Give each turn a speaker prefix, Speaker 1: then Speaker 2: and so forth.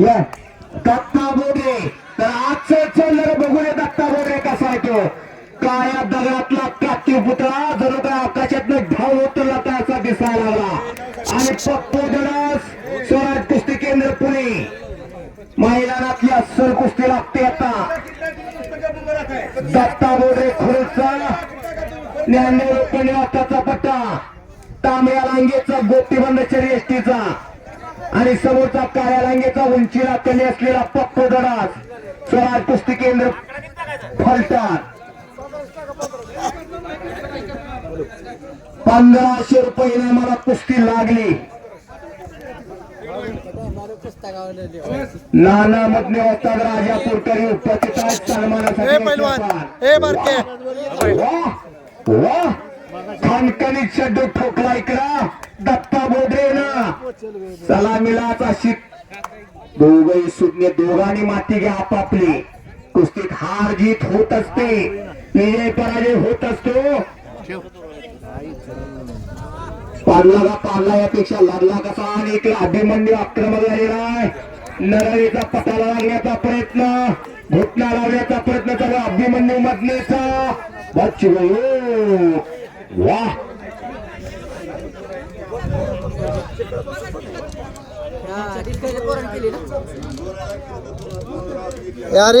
Speaker 1: या दत्ता बोडे. तर आजचं चल बघूया दत्ता बोडे कसा आहे तो. काया दगडातला काती पुतळा जणू काय आकाशातनं ढाव उतरला त्याचा दिसायला लागला. आणि पप्पू दडस स्वराज कुस्ती केंद्र पुणे. मैदानातली अस्सल कुस्ती लागते आता. दत्ता बोडे खुर्चा ज्ञानदेव रुक्मिणी वाजताचा पट्टा. तांबड्या लांगेचा गोपीबंद एसटीचा. आणि समोरचा उंचीला कमी असलेला पप्पू दडास स्वराज कुस्ती केंद्र फलटण. पंधराशे रुपये मला कुस्ती लागली. नाना मधने वस्ताद राजा पुरकरी उपस्थित आहेत सन्मानासाठी
Speaker 2: पैलवान. ए बारके
Speaker 1: वाह शड्डू ठोकला इकडा. दत्ता बोडरे चला सलामीलाच शिक दोघही सुज्ञ दोघांनी माती घ्या आपापली. कुस्तीत हार जीत होत असते. विजय पराजय होत असतो. पाडला का पाडला यापेक्षा लागला कसा? आणि इकडे अभिमन्यू आक्रमक झालेला आहे. नरळीचा पटाला लागण्याचा प्रयत्न घुटना लावण्याचा प्रयत्न चालू अभिमन्यू मधनेचा बच्चू वाह.
Speaker 2: यार